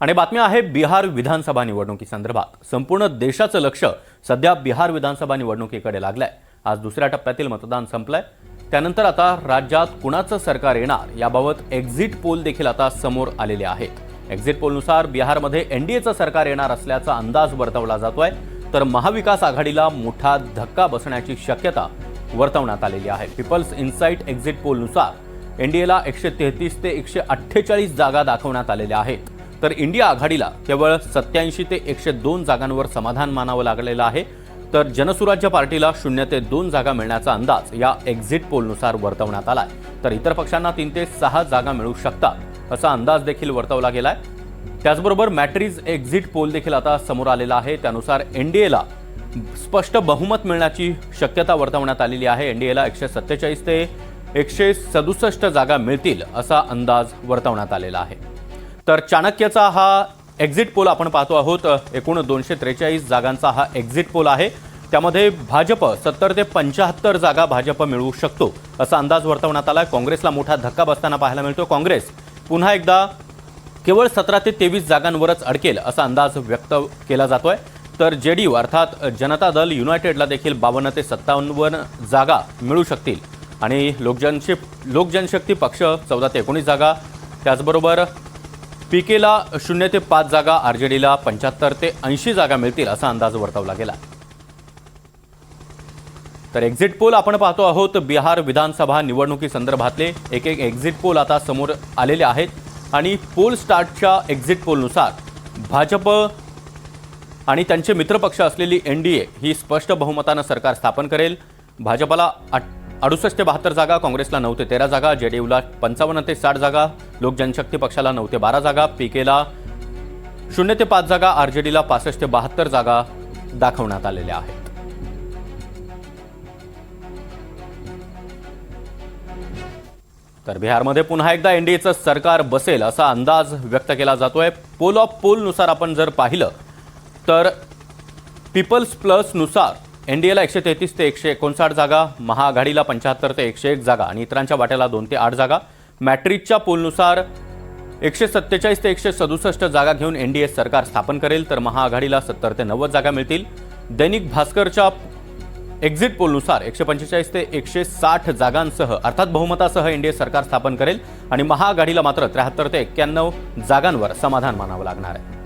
आणि बातमी आहे बिहार विधानसभा निवडणुकीसंदर्भात. संपूर्ण देशाचं लक्ष सध्या बिहार विधानसभा निवडणुकीकडे लागलंय. आज दुसऱ्या टप्प्यातील मतदान संपलंय. त्यानंतर आता राज्यात कुणाचं सरकार येणार याबाबत एक्झिट पोल देखील आता समोर आलेले आहेत. एक्झिट पोलनुसार बिहारमध्ये एनडीएचं सरकार येणार असल्याचा अंदाज वर्तवला जातोय. तर महाविकास आघाडीला मोठा धक्का बसण्याची शक्यता वर्तवण्यात आलेली आहे. पीपल्स इन्साइट एक्झिट पोलनुसार एनडीएला एकशे तेहतीस ते एकशे अठ्ठेचाळीस जागा दाखवण्यात आलेल्या आहेत. तर इंडिया आघाडीला केवळ सत्याऐंशी ते एकशे दोन जागांवर समाधान मानावं लागलेलं आहे. तर जनसुराज्य पार्टीला शून्य ते दोन जागा मिळण्याचा अंदाज या एक्झिट पोलनुसार वर्तवण्यात आलाय. तर इतर पक्षांना तीन ते सहा जागा मिळू शकतात असा अंदाज देखील वर्तवला गेलाय. त्याचबरोबर मॅट्रिज एक्झिट पोल देखील आता समोर आलेला आहे. त्यानुसार एनडीएला स्पष्ट बहुमत मिळण्याची शक्यता वर्तवण्यात आलेली आहे. एनडीएला एकशे सत्तेचाळीस ते एकशे सदुसष्ट जागा मिळतील असा अंदाज वर्तवण्यात आलेला आहे. तर चाणक्यचा हा एक्झिट पोल आपण पाहतो आहोत. एकूण दोनशे त्रेचाळीस जागांचा हा एक्झिट पोल आहे. त्यामध्ये भाजप सत्तर ते पंच्याहत्तर जागा भाजप मिळवू शकतो असा अंदाज वर्तवण्यात आला काँग्रेसला मोठा धक्का बसताना पाहायला मिळतो. काँग्रेस पुन्हा एकदा केवळ सतरा ते तेवीस जागांवरच अडकेल असा अंदाज व्यक्त केला जातोय. तर जे डी यू अर्थात जनता दल युनायटेडला देखील बावन्न ते सत्तावन्न जागा मिळू शकतील. आणि लोकजनशे लोकजनशक्ती पक्ष चौदा ते एकोणीस जागा त्याचबरोबर पी केला शून्य ते पाच जागा आर जे डीला पंच्याहत्तर ते ऐंशी जागा मिळतील असा अंदाज वर्तवला गेला. तर एक्झिट पोल आपण पाहतो आहोत. बिहार विधानसभा निवडणुकीसंदर्भातले एक एक एक्झिट पोल आता समोर आलेले आहेत. आणि पोल स्टार्टच्या एक्झिट पोलनुसार भाजप आणि त्यांचे मित्रपक्ष असलेली एन डी ए ही स्पष्ट बहुमतानं सरकार स्थापन करेल. भाजपला अठ अडुसष्ट ते बहात्तर जागा काँग्रेसला नऊ ते तेरा जागा जे डी यूला पंचावन्न ते साठ जागा लोक जनशक्ती पक्षाला नऊ ते बारा जागा पी केला शून्य ते पाच जागा आर जे डीला पासष्ट ते बहात्तर जागा दाखवण्यात आलेल्या आहेत. तर बिहारमध्ये पुन्हा एकदा एनडीएचं सरकार बसेल असा अंदाज व्यक्त केला जातोय. पोल ऑफ पोलनुसार आपण जर पाहिलं तर पीपल्स प्लसनुसार एनडीएला एकशे तेहतीस ते एकशे एकोणसाठ जागा महाआघाडीला पंच्याहत्तर ते एकशे एक जागा आणि इतरांच्या वाट्याला दोन ते आठ जागा. मॅट्रिकच्या पोलनुसार एकशे सत्तेचाळीस ते एकशे सदुसष्ट जागा घेऊन एनडीए सरकार स्थापन करेल तर महाआघाडीला सत्तर ते नव्वद जागा मिळतील. दैनिक भास्करच्या एक्झिट पोलनुसार एकशे पंचेचाळीस ते एकशे साठ जागांसह अर्थात बहुमतासह एनडीए सरकार स्थापन करेल आणि महाआघाडीला मात्र त्र्याहत्तर ते एक्क्याण्णव जागांवर समाधान मानावं लागणार आहे.